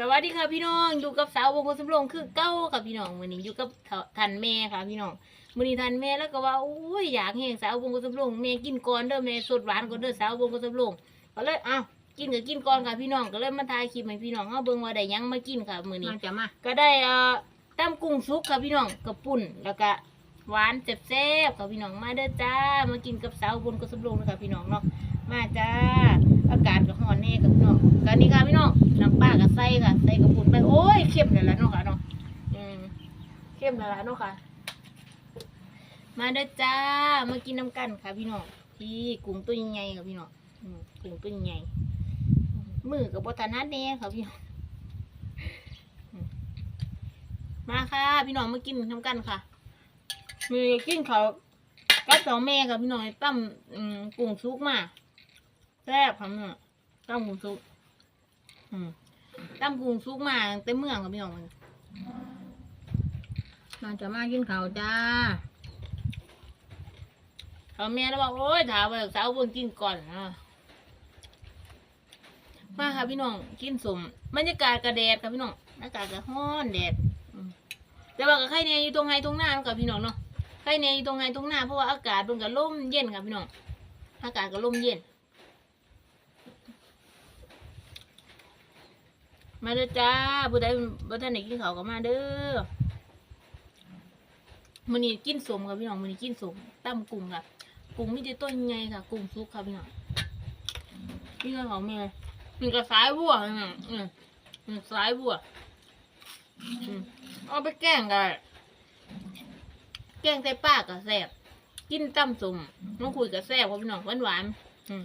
สวัสดีค่ะพี่น้องอยู่กับสาววงคนสำโรงคือเก้าค่ะพี่น้องมือนี้อยู่กับทันแม่ค่ะพี่น้องมื้อนี้ทันแม่แล้วก็ว่าโอ้ยอยากแห้งสาววงคนสำโรงแม่กินก่อนเด้อแม่สดหวานก่อนเด้อสาววงคนสำโรงก็เลยอ้าวกินก็กินก่อนค่ะพี่น้องก็เลยมาถ่ายคลิปให้พี่น้องเฮาเบิ่งว่าได้ยังมากินค่ะมือนี้จะมาก็ได้เอ่อตำกุ้งสุกค่ะพี่น้องกระปุ่นแล้วก็หวานแซ่บๆค่ะพี่น้องมาเด้อจ้ามากินกับสาวบนกระสมลงนะคะพี่น้องเนาะมาจ้าอากาศก็ร้อนแน่ค่ะพี่น้องกันนี่ค่ะ ค่ะใส่กระปุ่นไปโอ้ยเข้มเลยละเนาะค่ะเนาะอืมเข้มเลยละเนาะค่ะ มาเด้อจ้ามากินน้ำกันค่ะพี่น้องพี่กุ้งตัวใหญ่ๆค่ะพี่น้องกุ้งตัวใหญ่มือกับบทนนัดแน่ค่ะพี่น้องมาค่ะ พี่น้องมากินทำกันค่ะ มีกินเขากับสองแม่ค่ะพี่น้องตั้มกุ้งซุกมาแซ่บค่ะเมื่อตั้มกุ้งซุกอืม ตั้มกุ้งซุกมาเต็มเมืองค่ะพี่น้องมันมาจะมากินข้าวจ้าเขาแม่แล้วบอกโอ๊ยถามว่าสาวเบิ่งกินก่อนนะมาค่ะพี่น้องกินสมบรรยากาศกระแดดค่ะพี่น้องอากาศกระห้อนแดดแต่ว่ากับใครเนี่ยอยู่ตรงไฮตรงหน้าค่ะพี่น้องเนาะใครเนี่ยอยู่ตรงไฮตรงหน้าเพราะว่าอากาศมันก็ลมเย็นค่ะพี่น้องอากาศก็ลมเย็น มาเด้อจ้าผู้ใดบ่ทันได้กินข้าวก็มาเด้อมื้อนี้กินสมค่ะพี่น้องมื้อนี้กินสมตั้มกุ้งค่ะกุ้งมีแต่ต้นใหญ่ค่ะกุ้งสุกค่ะพี่น้องนี่ก็ของแม่นี่ก็สายบัวค่ะอืมอืมสายบัวอืมเอาไปแกงกันแกงใส่ปลาก็แซ่บกินตั้มสมน้องคุยกับแซ่บค่ะพี่น้องหวานหวานๆอืม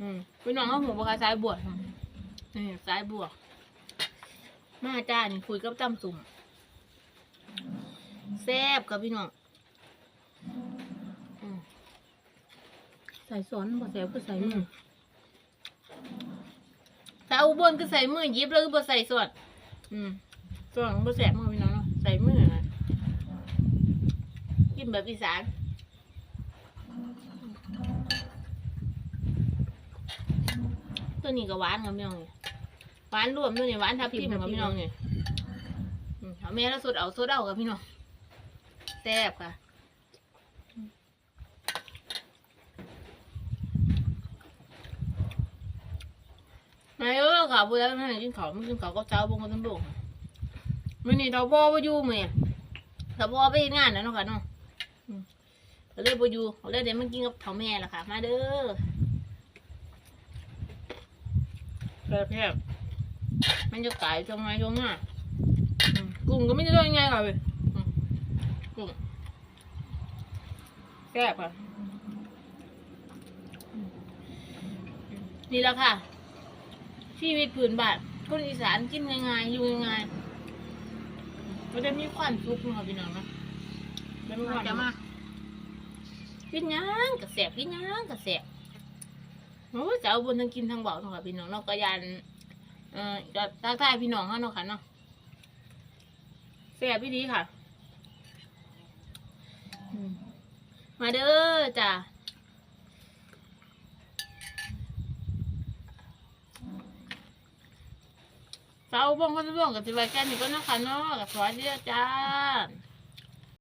อืมพี่น้องเขาหัวปลาสายบัวค่ะ นี่สายบัวมาจ้านี่คุยกับตั้มสุ่มแซ่บกับพี่น้องอืมใส่สอนบ่แสบก็ใส่อืมืมอถ้าอุบลก็ใส่มือหยิบแล้วก็บ่ใส่สวดอืมส่วนบ่แสบมือพี่น้องเนาะใส่มือนะกินแบบอีสานตัวนี้ก็หวานกับพี่น้องนี่ หวานรวมตัวนี้หวานทับทิมกับพี่น้องนี่อืมเอาแม่แล้วสดเอาสดเอากับพี่น้องแซ่บค่ะนายเออค่ะพูดแล้วนั่นกินข้าวไม่กินข้าวก็เช้าบงกันทั้งโลกมื่อนี้เราพ่อไปอยู่เมื่อเราพ่อไปเฮ็ดงานนะเนาะค่ะเนาะอืมเราเลยไปอยู่เราเลยเดี๋ยวมันกินกับเผาแม่ละค่ะ มาเด้อแซ่บแซ่บ มันจะไก่ตรงไหนตรงหน้าอืมกุ้งก็ไม่ได้ด้วยไงค่ะเว้ยอืมกุ้งแซ่บค่ะอืมนี่แหละค่ะ ชีวิตผืนบาทคนอีสานกินง่ายๆอยู่ง่ายๆก็ได้มีความสุขเนาะพี่น้องเนาะได้มีคมาวามจะสุขมากินหยังกระแสบกินหยังกระแสบโอ้ยจะเอาบนทั้งกินทั้งเบาเนาะค่ะพี่น้องเนาะก็ยัน เอ่อจะทักทายพี่น้องเขาเนาะค่ะเนาะแสบพี่ดีค่ะอืมมาเด้อจ้ะเสาบ้องก็จะบ้องกับสิบแค่นี้ก็นะค่ะเนาะกับสวัสดีจ้า